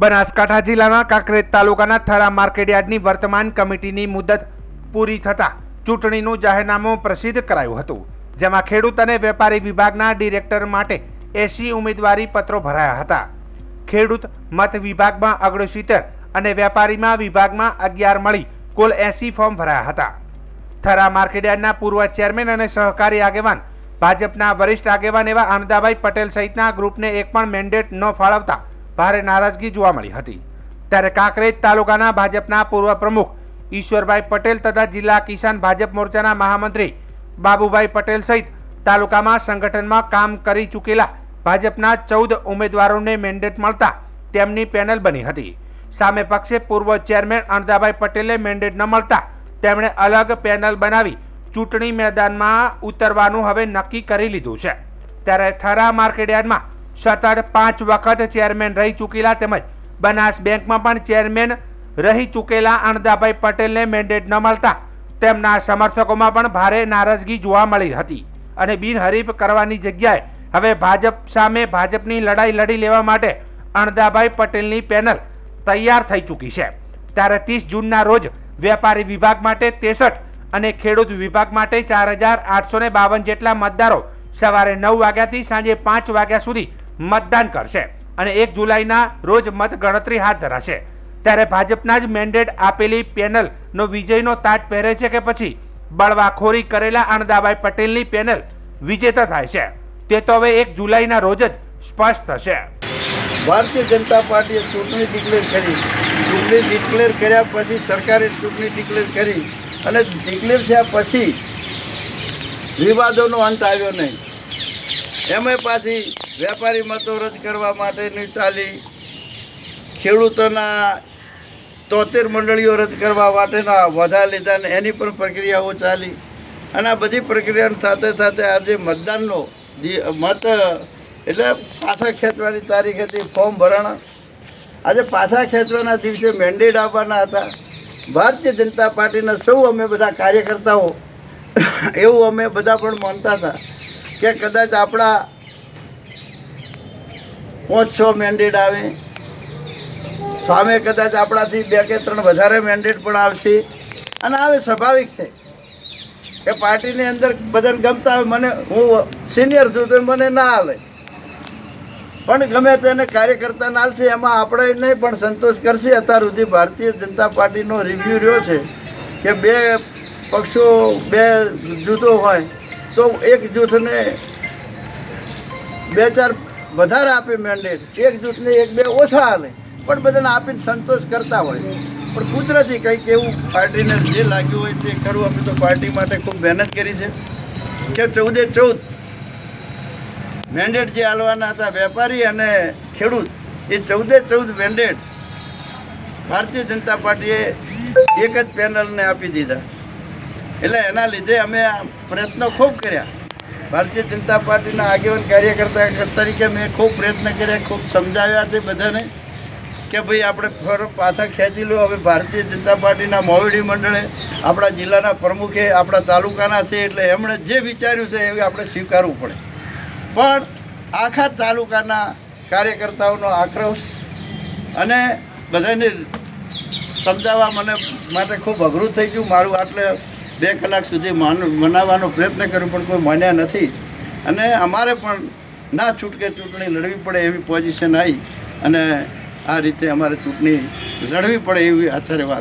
બનાસકાંઠા જિલ્લાના કાંકરેજ તાલુકાના થરા માર્કેટયાર્ડની વર્તમાન કમિટીની મુદત પૂરી થતાં ચૂંટણીનું જાહેરનામું પ્રસિદ્ધ કરાયું હતું, જેમાં ખેડૂત અને વેપારી વિભાગના ડિરેક્ટર માટે એસી ઉમેદવારી પત્રો ભરાયા હતા. ખેડૂત મત વિભાગમાં અગણસિત્તેર અને વેપારીમાં વિભાગમાં અગિયાર મળી કુલ એસી ફોર્મ ભરાયા હતા. થરા માર્કેટયાર્ડના પૂર્વ ચેરમેન અને સહકારી આગેવાન, ભાજપના વરિષ્ઠ આગેવાન એવા આનંદાભાઈ પટેલ સહિતના ગ્રુપને એક પણ મેન્ડેટ ન ફાળવતા ભારે નારાજગી જોવા મળી હતી. ત્યારે કાંકરેજ તાલુકાના ભાજપના પૂર્વ પ્રમુખ ઈશ્વરભાઈ પટેલ તથા જિલ્લા કિસાન ભાજપ મોરચાના મહામંત્રી બાબુભાઈ પટેલ સહિત તાલુકામાં સંગઠનમાં કામ કરી ચૂકેલા ભાજપના ચૌદ ઉમેદવારોને મેન્ડેટ મળતા તેમની પેનલ બની હતી. સામે પક્ષે પૂર્વ ચેરમેન અણદાભાઈ પટેલે મેન્ડેટ ન મળતા તેમણે અલગ પેનલ બનાવી ચૂંટણી મેદાનમાં ઉતરવાનું હવે નક્કી કરી લીધું છે. ત્યારે થરા માર્કેટયાર્ડમાં સતત પાંચ વખત ચેરમેન રહી ચૂકેલા તેમજ બનાસ બેંકમાં પણ ચેરમેન રહી ચૂકેલા અણદાભાઈ પટેલને મેન્ડેટ ન મળતા તેમના સમર્થકોમાં પણ ભારે નારાજગી જોવા મળી હતી. અને બિનહરીફ કરવાની જગ્યાએ હવે ભાજપ સામે ભાજપની લડાઈ લડી લેવા માટે અણદાભાઈ પટેલની પેનલ તૈયાર થઈ ચૂકી છે. ત્યારે ત્રીસ જૂનના રોજ વેપારી વિભાગ માટે તેસઠ અને ખેડૂત વિભાગ માટે ચાર હજાર આઠસો બાવન જેટલા મતદારો સવારે નવ વાગ્યાથી સાંજે પાંચ વાગ્યા સુધી મતદાન કરશે અને એક જુલાઈના રોજ મતગણતરી હાથ ધરાશે. ત્યારે ભાજપના જ મેન્ડેટ આપેલી પેનલનો વિજયનો તાજ પહેરે છે કે પછી? બળવાખોરી કરેલા અણદાભાઈ પટેલની પેનલ વિજેતા થાય છે. તે તો હવે એક જુલાઈના રોજ જ સ્પષ્ટ થશે. ભારતીય જનતા પાર્ટીએ ચૂંટણી ડિક્લેર કરી. ચૂંટણી ડિક્લેર કર્યા પછી સરકારે ચૂંટણી ડિક્લેર કરી. અને ડિક્લેર થયા પછી વિવાદોનો અંત આવ્યો નહીં. એમે પાછી વેપારી મતો રદ કરવા માટેની ચાલી ખેડૂતોના તોતેર મંડળીઓ રદ કરવા માટેના વધા લીધા ને એની પણ પ્રક્રિયાઓ ચાલી. અને આ બધી પ્રક્રિયાની સાથે સાથે આજે મતદાનનો મત, એટલે પાછા ખેંચવાની તારીખ હતી, ફોર્મ ભરાણા આજે પાછા ખેંચવાના દિવસે મેન્ડેટ આપવાના હતા. ભારતીય જનતા પાર્ટીના સૌ અમે બધા કાર્યકર્તાઓ, એવું અમે બધા પણ માનતા હતા. કે કદાચ આપણા પાંચ છ મેન્ડેટ આવે. સામે કદાચ આપણાથી બે કે ત્રણ વધારે મેન્ડેટ પણ આવશે અને આવે, સ્વાભાવિક છે. કે પાર્ટીની અંદર બધાને ગમતા હોય, મને હું સિનિયર છું, તો મને ના હાલે. પણ ગમે તેને કાર્યકર્તા ના હાલશે, એમાં આપણે નહીં પણ સંતોષ કરશે. અત્યાર સુધી ભારતીય જનતા પાર્ટીનો રિવ્યૂ રહ્યો છે કે બે પક્ષો, બે જૂથો હોય તો એક જૂથને બે ચાર વધારે આપે મેન્ડેટ એક જૂથને એક બે ઓછા હાલે. પણ બધાને આપીને સંતોષ કરતા હોય. પણ કુદરતી કંઈક એવું પાર્ટીને જે લાગ્યું હોય તે કરવું. અમે તો પાર્ટી માટે ખૂબ મહેનત કરી છે. કે ચૌદે ચૌદ મેન્ડેટ જે હાલવાના હતા, વેપારી અને ખેડૂત, એ ચૌદે ચૌદ મેન્ડેટ ભારતીય જનતા પાર્ટીએ એક જ પેનલને આપી દીધા. એટલે એના લીધે અમે પ્રયત્નો ખૂબ કર્યા. ભારતીય જનતા પાર્ટીના આગેવાન કાર્યકર્તા તરીકે મેં ખૂબ પ્રયત્ન કર્યા, ખૂબ સમજાવ્યા છે બધાને કે ભાઈ આપણે પાછા ખેંચી લો. હવે ભારતીય જનતા પાર્ટીના મોવડી મંડળે આપણા જિલ્લાના પ્રમુખે આપણા તાલુકાના છે એટલે એમણે જે વિચાર્યું છે એ આપણે સ્વીકારવું પડે. પણ આખા તાલુકાના કાર્યકર્તાઓનો આક્રોશ અને બધાને સમજાવવા મને માટે ખૂબ અઘરું થઈ ગયું. મારું આટલે બે કલાક સુધી માન, મનાવવાનો પ્રયત્ન કર્યો, પણ કોઈ માન્યા નથી. અને અમારે પણ ના છૂટકે ચૂંટણી લડવી પડે એવી પોઝિશન આવી. અને આ રીતે અમારે ચૂંટણી લડવી પડે એવી અત્યારે વાત